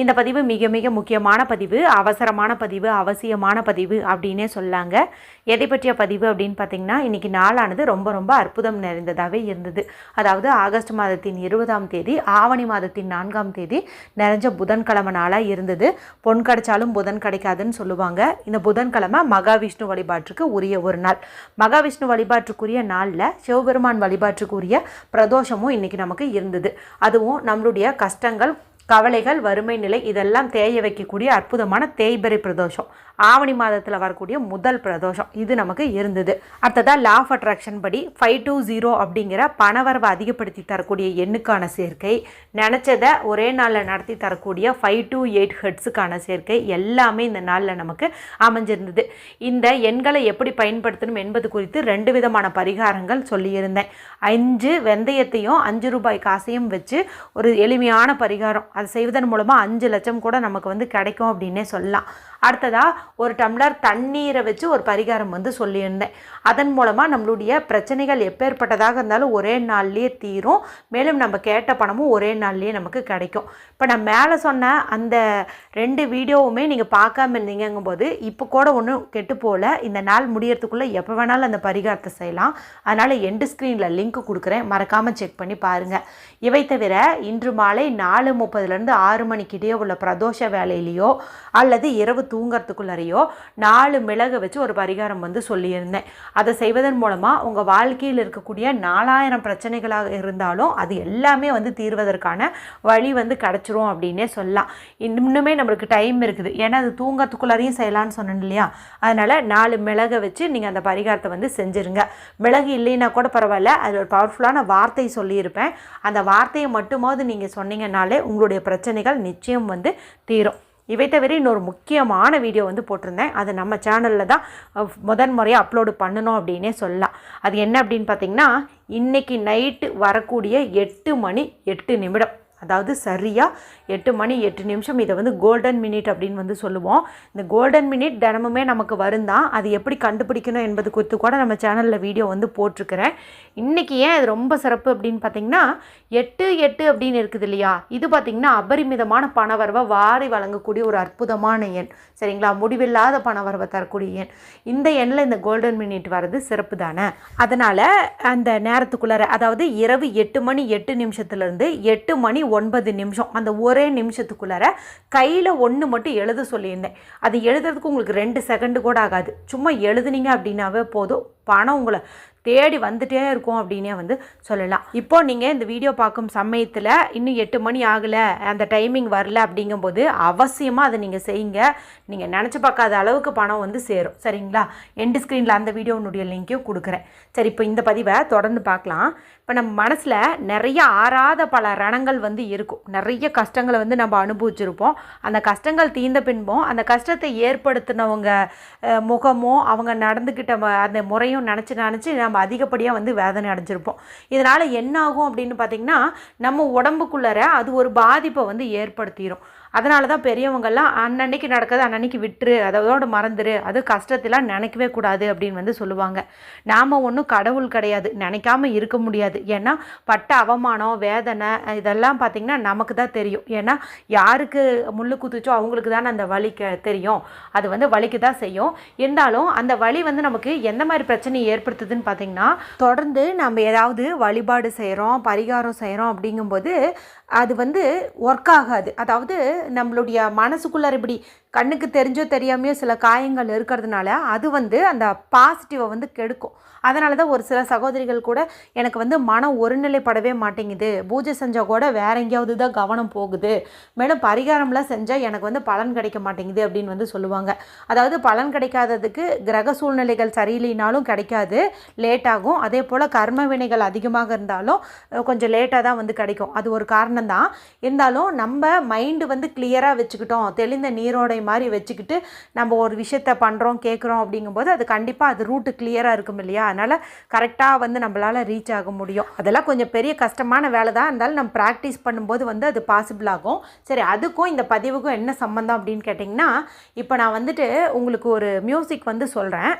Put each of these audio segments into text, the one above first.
இந்த பதிவு மிக மிக முக்கியமான பதிவு அவசரமான பதிவு அவசியமான பதிவு அப்படின்னே சொல்லாங்க. எதை பற்றிய பதிவு அப்படின்னு பார்த்தீங்கன்னா இன்றைக்கி நாளானது ரொம்ப ரொம்ப அற்புதம் நிறைந்ததாகவே இருந்தது. அதாவது ஆகஸ்ட் மாதத்தின் இருபதாம் தேதி ஆவணி மாதத்தின் நான்காம் தேதி நிறைஞ்ச புதன்கிழமை நாளாக இருந்தது. பொன் கிடைச்சாலும் புதன் கிடைக்காதுன்னு சொல்லுவாங்க. இந்த புதன்கிழமை மகாவிஷ்ணு வழிபாட்டுக்கு உரிய ஒரு நாள். மகாவிஷ்ணு வழிபாட்டுக்குரிய நாளில் சிவபெருமான் வழிபாட்டுக்குரிய பிரதோஷமும் இன்றைக்கி நமக்கு இருந்தது. அதுவும் நம்மளுடைய கஷ்டங்கள் கவலைகள் வறுமை நிலை இதெல்லாம் தேய வைக்கக்கூடிய அற்புதமான தேய்பிறை பிரதோஷம். ஆவணி மாதத்தில் வரக்கூடிய முதல் பிரதோஷம். இது நமக்கு இருந்தது. அடுத்ததாக லா ஆஃப் அட்ராக்ஷன் படி ஃபைவ் டூ ஜீரோ அப்படிங்கிற பணவரவை அதிகப்படுத்தி தரக்கூடிய எண்ணுக்கான சேர்க்கை நினச்சதை ஒரே நாளில் நடத்தி தரக்கூடிய ஃபைவ் டூ எயிட் ஹெட்ஸுக்கான சேர்க்கை எல்லாமே இந்த நாளில் நமக்கு அமைஞ்சிருந்தது. இந்த எண்களை எப்படி பயன்படுத்தணும் என்பது குறித்து ரெண்டு விதமான பரிகாரங்கள் சொல்லியிருந்தேன். அஞ்சு வெந்தயத்தையும் அஞ்சு ரூபாய் காசையும் வச்சு ஒரு எளிமையான பரிகாரம். அது செய்வதன் மூலமாக அஞ்சு லட்சம் கூட நமக்கு வந்து கிடைக்கும் அப்படின்னே சொல்லலாம். அடுத்ததாக ஒரு டம்ளர் தண்ணீரை வச்சு ஒரு பரிகாரம் வந்து சொல்லியிருந்தேன். அதன் மூலமாக நம்மளுடைய பிரச்சனைகள் எப்பேற்பட்டதாக இருந்தாலும் ஒரே நாள்லேயே தீரும். மேலும் நம்ம கேட்ட பணமும் ஒரே நாள்லேயே நமக்கு கிடைக்கும். இப்போ நான் மேலே சொன்ன அந்த ரெண்டு வீடியோவுமே நீங்கள் பார்க்காம இருந்தீங்கும்போது இப்போ கூட ஒன்றும் கெட்டு போகல இந்த நாள் முடியறதுக்குள்ளே எப்போ வேணாலும் அந்த பரிகாரத்தை செய்யலாம். அதனால் எண்டு ஸ்க்ரீனில் லிங்க் கொடுக்குறேன். மறக்காமல் செக் பண்ணி பாருங்கள் இவை தவிர இன்று மாலை நாலு முப்பதுலேருந்து ஆறு மணிக்கிட்டேயோ உள்ள பிரதோஷ வேலையிலையோ அல்லது இரவு தூங்கிறதுக்குள்ளறையோ நாலு மிளகு வச்சு ஒரு பரிகாரம் வந்து சொல்லியிருந்தேன். அதை செய்வதன் மூலமாக உங்கள் வாழ்க்கையில் இருக்கக்கூடிய நாலாயிரம் பிரச்சனைகளாக இருந்தாலும் அது எல்லாமே வந்து தீர்வதற்கான வழி வந்து கிடச்சிரும் அப்படின்னே சொல்லலாம். இன்னுமே நம்மளுக்கு டைம் இருக்குது. ஏன்னா அது தூங்கிறதுக்குள்ளாரையும் செய்யலாம்னு சொன்னேன் இல்லையா? அதனால் நாலு மிளகை வச்சு நீங்கள் அந்த பரிகாரத்தை வந்து செஞ்சுருங்க. மிளகு இல்லைன்னா கூட பரவாயில்ல. அது ஒரு பவர்ஃபுல்லான வார்த்தை சொல்லியிருப்பேன். அந்த வார்த்தையை மட்டுமாவது நீங்கள் சொன்னீங்கன்னாலே உங்களுடைய பிரச்சனைகள் நிச்சயம் வந்து தீரும். இவை தவிர இன்னொரு முக்கியமான வீடியோ வந்து போட்டிருந்தேன். அது நம்ம சேனலில் தான் முதன் முறையாக அப்லோடு பண்ணணும் அப்படின்னே சொல்லலாம். அது என்ன அப்படின்னு பார்த்தீங்கன்னா இன்றைக்கி நைட்டு வரக்கூடிய எட்டு மணி எட்டு நிமிடம். அதாவது சரியாக எட்டு மணி எட்டு நிமிஷம். இதை வந்து கோல்டன் மினிட் அப்படின்னு வந்து சொல்லுவோம். இந்த கோல்டன் மினிட் தினமுமே நமக்கு வருந்தான் அது எப்படி கண்டுபிடிக்கணும் என்பது குறித்து கூட நம்ம சேனலில் வீடியோ வந்து போட்டிருக்கிறேன். இன்றைக்கி ஏன் இது ரொம்ப சிறப்பு அப்படின்னு பார்த்தீங்கன்னா எட்டு எட்டு அப்படின்னு இருக்குது இல்லையா? இது பார்த்திங்கன்னா அபரிமிதமான பணவரவை வாரி வழங்கக்கூடிய ஒரு அற்புதமான எண். சரிங்களா? முடிவில்லாத பணவரவை தரக்கூடிய எண். இந்த எண்ணில் இந்த கோல்டன் மினிட் வர்றது சிறப்பு தானே? அதனால் அந்த நேரத்துக்குள்ளார அதாவது இரவு எட்டு மணி எட்டு நிமிஷத்துலேருந்து எட்டு மணி ஒன்பது நிமிஷம். அந்த ஒரே நிமிஷத்துக்குள்ளார கையில் ஒன்று மட்டும் எழுத சொல்லியிருந்தேன். அது எழுதுறதுக்கு உங்களுக்கு ரெண்டு செகண்டு கூட ஆகாது. சும்மா எழுதுனீங்க அப்படின்னாவே போதும். பணம் உங்களை தேடி வந்துட்டே இருக்கும் அப்படின்னே வந்து சொல்லலாம். இப்போ நீங்கள் இந்த வீடியோ பார்க்கும் சமயத்தில் இன்னும் எட்டு மணி ஆகலை அந்த டைமிங் வரல அப்படிங்கும்போது அவசியமாக அதை நீங்கள் செய்யுங்க. நீங்கள் நினச்சி பார்க்காத அளவுக்கு பணம் வந்து சேரும். சரிங்களா? எண்டு ஸ்க்ரீனில் அந்த வீடியோனுடைய லிங்க்கையும் கொடுக்குறேன். சரி இப்போ இந்த பதிவை தொடர்ந்து பார்க்கலாம். இப்போ நம்ம மனசில் நிறைய ஆறாத பல ரணங்கள் வந்து இருக்கும். நிறைய கஷ்டங்களை வந்து நம்ம அனுபவிச்சிருப்போம். அந்த கஷ்டங்கள் தீர்ந்த பின்பும் அந்த கஷ்டத்தை ஏற்படுத்தினவங்க முகமோ அவங்க நடந்துக்கிட்ட அந்த முறையும் நினச்சி நினச்சி நம்ம அதிகப்படியாக வந்து வேதனை அடைஞ்சிருப்போம். இதனால் என்ன ஆகும் அப்படின்னு பார்த்திங்கன்னா நம்ம உடம்புக்குள்ளார அது ஒரு பாதிப்பை வந்து ஏற்படுத்திடும் அதனால தான் பெரியவங்கள்லாம் அன்னன்னைக்கு நடக்கிறது அன்னன்னைக்கு விட்டுரு அதோட மறந்துரு அது கஷ்டத்தெல்லாம் நினைக்கவே கூடாது அப்படின்னு வந்து சொல்லுவாங்க. நாம் ஒன்றும் கடவுள் கிடையாது நினைக்காம இருக்க முடியாது. ஏன்னா பட்ட அவமானம் வேதனை இதெல்லாம் பார்த்திங்கன்னா நமக்கு தான் தெரியும். ஏன்னா யாருக்கு முள்ளு குத்துச்சோ அவங்களுக்கு தானே அந்த வலி க- தெரியும். அது வந்து வலிக்கு தான் செய்யும். இருந்தாலும் அந்த வலி வந்து நமக்கு எந்த மாதிரி பிரச்சனையை ஏற்படுத்துதுன்னு பார்த்திங்கன்னா தொடர்ந்து நம்ம ஏதாவது வழிபாடு செய்கிறோம் பரிகாரம் செய்கிறோம் அப்படிங்கும்போது அது வந்து ஒர்க் ஆகாது. அதாவது நம்மளுடைய மனசுக்குள்ளார இப்படி கண்ணுக்கு தெரிஞ்சோ தெரியாமையோ சில காயங்கள் இருக்கிறதுனால அது வந்து அந்த பாசிட்டிவை வந்து கெடுக்கும். அதனால தான் ஒரு சில சகோதரிகள் கூட எனக்கு வந்து மனம் ஒருநிலைப்படவே மாட்டேங்குது. பூஜை செஞ்சால் கூட வேற எங்கேயாவது தான் கவனம் போகுது. மேலும் பரிகாரம்லாம் செஞ்சால் எனக்கு வந்து பலன் கிடைக்க மாட்டேங்குது அப்படின்னு வந்து சொல்லுவாங்க. அதாவது பலன் கிடைக்காததுக்கு கிரக சூழ்நிலைகள் சரியில்லைனாலும் கிடைக்காது. லேட் ஆகும். அதே போல் கர்ம வினைகள் அதிகமாக இருந்தாலும் கொஞ்சம் லேட்டாக தான் வந்து கிடைக்கும். அது ஒரு காரணம் தான் இருந்தாலும் நம்ம மைண்டு வந்து கிளியராக வச்சுக்கிட்டோம். தெளிந்த நீரோடை மாதிரி வச்சுக்கிட்டு நம்ம ஒரு விஷயத்த பண்ணுறோம் கேட்குறோம் அப்படிங்கும்போது அது கண்டிப்பாக அது ரூட்டு கிளியராக இருக்கும் இல்லையா? அதனால் கரெக்டாக வந்து நம்மளால் ரீச் ஆக முடியும். அதெல்லாம் கொஞ்சம் பெரிய கஷ்டமான வேலை தான். இருந்தாலும் நம்ம ப்ராக்டிஸ் பண்ணும்போது வந்து அது பாசிபிள் ஆகும். சரி அதுக்கும் இந்த பதிவுக்கும் என்ன சம்மந்தம் அப்படின்னு கேட்டிங்கன்னா இப்போ நான் வந்துட்டு உங்களுக்கு ஒரு மியூசிக் வந்து சொல்கிறேன்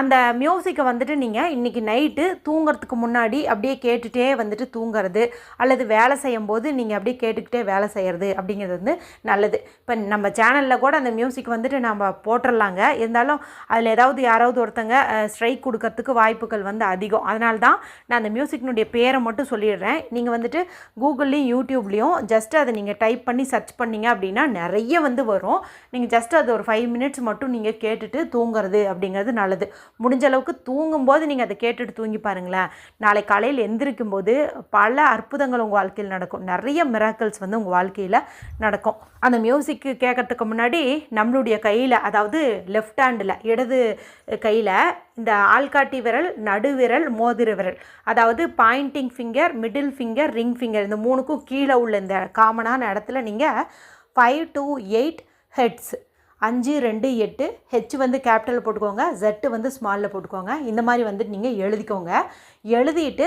அந்த மியூசிக்கை வந்துட்டு நீங்கள் இன்றைக்கி நைட்டு தூங்குறதுக்கு முன்னாடி அப்படியே கேட்டுகிட்டே வந்துட்டு தூங்குறது அல்லது வேலை செய்யும் போது நீங்கள் அப்படியே கேட்டுக்கிட்டே வேலை செய்கிறது அப்படிங்கிறது வந்து நல்லது. இப்போ நம்ம சேனலில் கூட அந்த மியூசிக் வந்துட்டு நம்ம போட்டுடலாங்க இருந்தாலும் அதில் ஏதாவது யாராவது ஒருத்தங்க ஸ்ட்ரைக் கொடுக்கறதுக்கு வாய்ப்புகள் வந்து அதிகம். அதனால தான் நான் அந்த மியூசிக்னுடைய பேரை மட்டும் சொல்லிடுறேன். நீங்கள் வந்துட்டு கூகுள்லேயும் யூடியூப்லேயும் ஜஸ்ட் அதை நீங்கள் டைப் பண்ணி சர்ச் பண்ணிங்க அப்படின்னா நிறைய வந்து வரும். நீங்கள் ஜஸ்ட் அது ஒரு ஃபைவ் மினிட்ஸ் மட்டும் நீங்கள் கேட்டுட்டு தூங்குறது அப்படிங்கிறது நல்லது. முடிஞ்ச அளவுக்கு தூங்கும்போது நீங்கள் அதை கேட்டுட்டு தூங்கி பாருங்களேன். நாளை காலையில் எந்திரிக்கும் போது பல அற்புதங்கள் உங்கள் வாழ்க்கையில் நடக்கும். நிறைய மிராக்கல்ஸ் வந்து உங்கள் வாழ்க்கையில் நடக்கும். அந்த மியூசிக்கு கேட்கறதுக்கு முன்னாடி நம்மளுடைய கையில் அதாவது லெஃப்ட் ஹேண்டில் இடது கையில் இந்த ஆள்காட்டி விரல் நடுவிரல் மோதிர விரல். அதாவது pointing finger middle finger ring finger இந்த மூணுக்கும் கீழே உள்ள இந்த காமனான இடத்துல நீங்கள் ஃபைவ் டூ எயிட் ஹெட்ஸ் அஞ்சு ரெண்டு எட்டு ஹெச் வந்து கேபிட்டலில் போட்டுக்கோங்க ஜெட்டு வந்து ஸ்மாலில் போட்டுக்கோங்க. இந்த மாதிரி வந்துட்டு நீங்கள் எழுதிக்கோங்க. எழுதிட்டு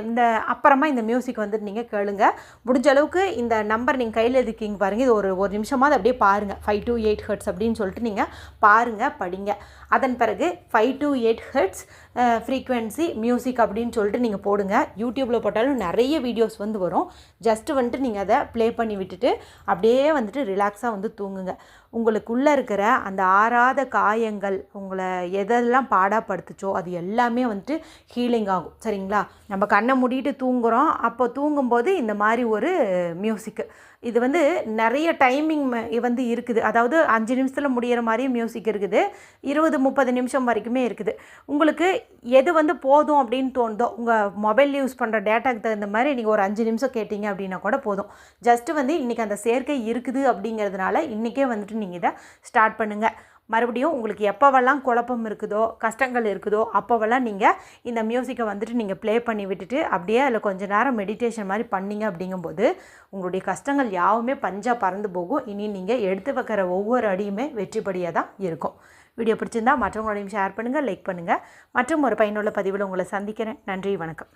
இந்த அப்புறமா இந்த மியூசிக் வந்துட்டு நீங்கள் கேளுங்க. முடிஞ்ச அளவுக்கு இந்த நம்பர் நீங்கள் கையில் இருக்கீங்க பாருங்கள் இது ஒரு ஒரு நிமிஷமாவது அப்படியே பாருங்கள் ஃபைவ் டூ எயிட் ஹெர்ட்ஸ் அப்படின்னு சொல்லிட்டு நீங்கள் பாருங்கள் படிங்க. அதன் பிறகு five two eight hertz frequency music அப்படின்னு சொல்லிட்டு நீங்கள் போடுங்க. யூடியூப்பில் போட்டாலும் நிறைய வீடியோஸ் வந்து வரும். ஜஸ்ட்டு வந்துட்டு நீங்கள் அதை ப்ளே பண்ணி விட்டுட்டு அப்படியே வந்துட்டு ரிலாக்ஸாக வந்து தூங்குங்க. உங்களுக்குள்ளே இருக்கிற அந்த ஆறாத காயங்கள் உங்களை எதெல்லாம் பாடாப்படுத்துச்சோ அது எல்லாமே வந்துட்டு ஹீலிங் ஆகும். சரிங்களா? நம்ம கண்ணை மூடிட்டு தூங்குகிறோம் அப்போ தூங்கும்போது இந்த மாதிரி ஒரு மியூசிக்கு இது வந்து நிறைய டைமிங் வந்து இருக்குது. அதாவது அஞ்சு நிமிஷத்தில் முடியிற மாதிரியும் மியூசிக் இருக்குது. இருபது முப்பது நிமிஷம் வரைக்குமே இருக்குது. உங்களுக்கு எது வந்து போதும் அப்படின்னு தோணுதோ உங்கள் மொபைல் யூஸ் பண்ணுற டேட்டாக்கு தகுந்த மாதிரி நீங்கள் ஒரு அஞ்சு நிமிஷம் கேட்டிங்க அப்படின்னா கூட போதும். ஜஸ்ட்டு வந்து இன்றைக்கி அந்த சேர்க்கை இருக்குது அப்படிங்கிறதுனால இன்றைக்கே வந்துட்டு நீங்கள் இதை ஸ்டார்ட் பண்ணுங்கள் மறுபடியும் உங்களுக்கு எப்போவெல்லாம் குழப்பம் இருக்குதோ கஷ்டங்கள் இருக்குதோ அப்போவெல்லாம் நீங்கள் இந்த மியூசிக்கை வந்துட்டு நீங்கள் ப்ளே பண்ணி விட்டுட்டு அப்படியே அதில் கொஞ்ச நேரம் மெடிடேஷன் மாதிரி பண்ணிங்க அப்படிங்கும்போது உங்களுடைய கஷ்டங்கள் யாவுமே பஞ்சாக பறந்து போகும். இனி நீங்கள் எடுத்து வைக்கிற ஒவ்வொரு அடியுமே வெற்றிப்படியாக தான் இருக்கும். வீடியோ பிடிச்சிருந்தா மற்றவங்களோடையும் ஷேர் பண்ணுங்கள் லைக் பண்ணுங்கள் மற்றும் ஒரு பயனுள்ள பதிவில் உங்களை சந்திக்கிறேன். நன்றி வணக்கம்.